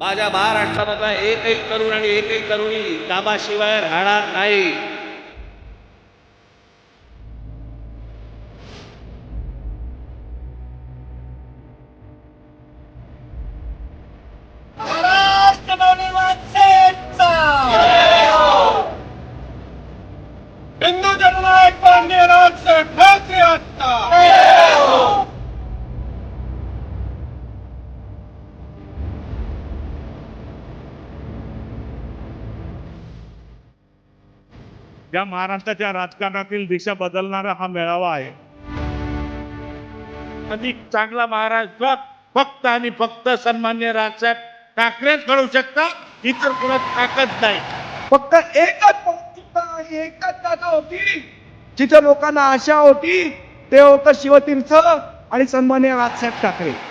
माझ्या महाराष्ट्रामधला एकही तरुण आणि एकही तरुणी कामाशिवाय राहणार नाही. या महाराष्ट्राच्या राजकारणातील दिशा बदलणारा हा मेळावा आहे. अधिक चांगला महाराष्ट्र फक्त आणि फक्त सन्मान्य राजसाहेब ठाकरेच घडवू शकता इतर कुणात ताकद नाही. फक्त एकच एकच जागा होती. जिथे लोकांना आशा होती ते होतं शिवतीर्थ आणि सन्मान्य राजसाहेब ठाकरे.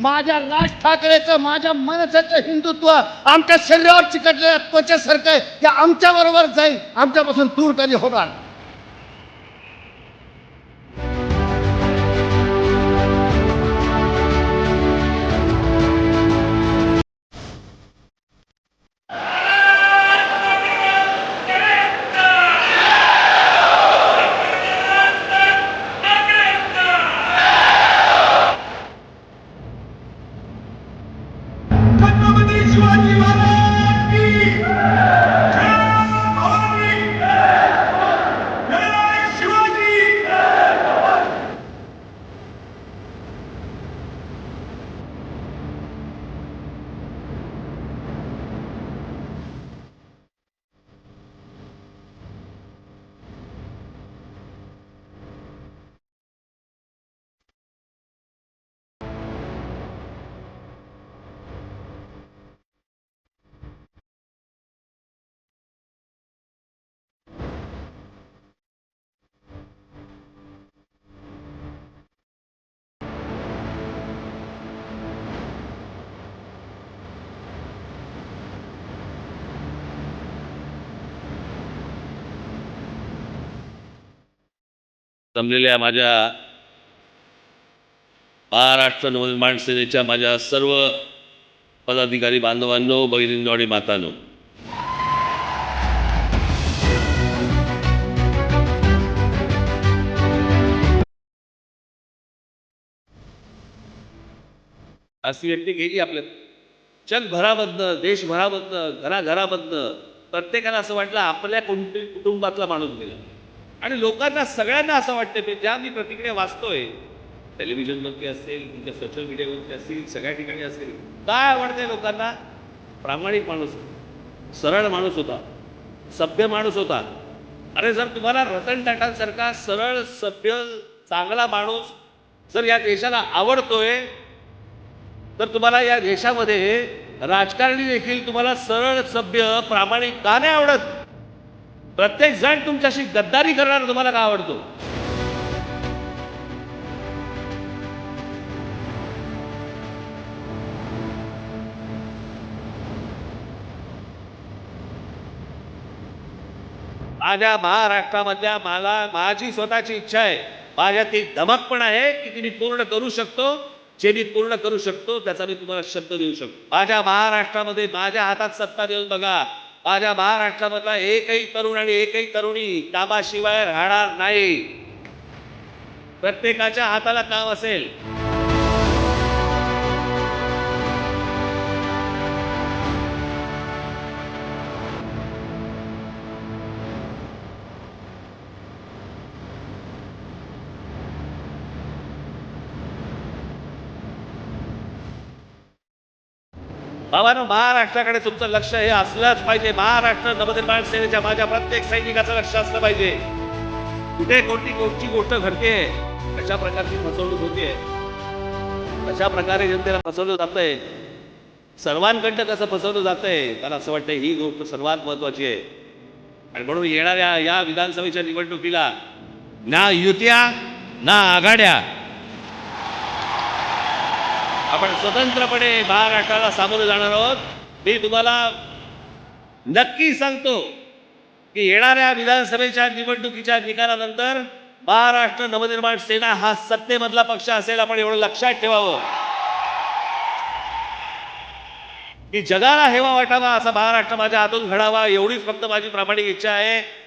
माझ्या राज ठाकरेचं माझ्या मनसाचं हिंदुत्व आमच्या शरीरावर चिकटलेल्या त्वचेसारखं आहे. ते आमच्या बरोबर जाईल. आमच्यापासून दूर कधी होणार जमलेल्या माझ्या महाराष्ट्र नवनिर्माण सेनेच्या माझ्या सर्व पदाधिकारी बांधवांनो बहिणींनो आणि मातांनो. अशी व्यक्ती गेली आपल्या जगभरामधनं देशभरामधनं घराघरामधनं प्रत्येकाला असं वाटलं आपल्या कोणत्या कुटुंबातला माणूस गेला. आणि लोकांना सगळ्यांना असं वाटतं की ज्या मी प्रतिक्रिया वाचतोय टेलिव्हिजनवरती असेल तुमच्या सोशल मीडियावरती असतील सगळ्या ठिकाणी असेल काय आवडते लोकांना? प्रामाणिक माणूस सरळ माणूस होता सभ्य माणूस होता. अरे जर तुम्हाला रतन टाटांसारखा सरळ सभ्य चांगला माणूस जर या देशाला आवडतोय तर तुम्हाला या देशामध्ये राजकारणी देखील तुम्हाला सरळ सभ्य प्रामाणिक का नाही आवडत? प्रत्येक जण तुमच्याशी गद्दारी करणार तुम्हाला का आवडतो? माझ्या महाराष्ट्रामधल्या मला माझी स्वतःची इच्छा आहे. माझ्यात ती धमक पण आहे की ती मी पूर्ण करू शकतो. जे मी पूर्ण करू शकतो त्याचा मी तुम्हाला शब्द देऊ शकतो. माझ्या महाराष्ट्रामध्ये माझ्या हातात सत्ता देऊन बघा. माझ्या महाराष्ट्रामधला एकही तरुण आणि एकही तरुणी कामाशिवाय राहणार नाही. प्रत्येकाच्या हाताला काम असेल. बाबांनो महाराष्ट्राकडे तुमचं लक्ष हे असलंच पाहिजे. महाराष्ट्र नवनिर्माण सेनेच्या माझ्या प्रत्येक सैनिकाचं लक्ष असलं पाहिजे. कुठे कोणती कोणती गोष्ट घडते कशा प्रकारची फसवणूक होते कशा प्रकारे जनतेला फसवलं जातंय सर्वांकडनं कसं फसवलं जातंय मला असं वाटतं ही गोष्ट सर्वात महत्वाची आहे. आणि म्हणून येणाऱ्या या विधानसभेच्या निवडणुकीला ना युत्या ना आघाड्या आपण स्वतंत्रपणे महाराष्ट्राला सामोरे जाणार आहोत. मी तुम्हाला नक्की सांगतो की येणाऱ्या विधानसभेच्या निवडणुकीच्या निकालानंतर महाराष्ट्र नवनिर्माण सेना हा सत्तेमधला पक्ष असेल आपण एवढं लक्षात ठेवावं. की जगाला हेवा वाटावा असा महाराष्ट्र माझ्या हातून घडावा एवढीच फक्त माझी प्रामाणिक इच्छा आहे.